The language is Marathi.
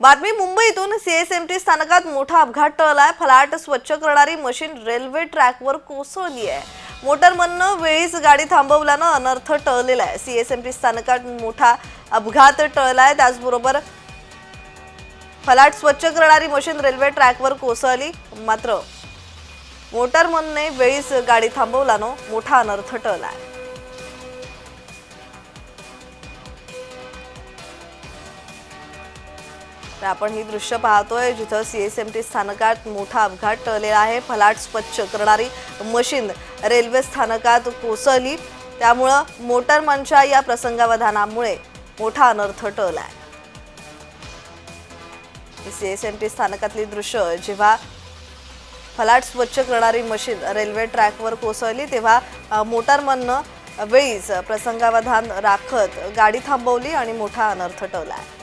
बातमी मुंबईतून सीएसएमटी स्थानकात मोठा अपघात टळलाय. फलाट स्वच्छ करणारी मशीन रेल्वे ट्रॅकवर कोसळली आहे. मोटरमननं वेळीच गाडी थांबवल्यानं अनर्थ टळलेला आहे. सीएसएमटी स्थानकात मोठा अपघात टळलाय. त्याचबरोबर फलाट स्वच्छ करणारी मशीन रेल्वे ट्रॅकवर कोसळली. मात्र मोटरमनने वेळीच गाडी थांबवल्यानं मोठा अनर्थ टळलाय. तर आपण ही दृश्य पाहतोय जिथं सी एस एम टी स्थानकात मोठा अपघात टळलेला आहे. फलाट स्वच्छ करणारी मशीन रेल्वे स्थानकात कोसळली. त्यामुळं मोटरमनच्या या प्रसंगावधानामुळे मोठा अनर्थ टळ आहे सी एस एम टी स्थानकातली दृश्य जेव्हा फलाट स्वच्छ करणारी मशीन रेल्वे ट्रॅकवर कोसळली तेव्हा अ, मोटारमननं वेळीच प्रसंगावधान राखत गाडी थांबवली आणि मोठा अनर्थ टळलाय.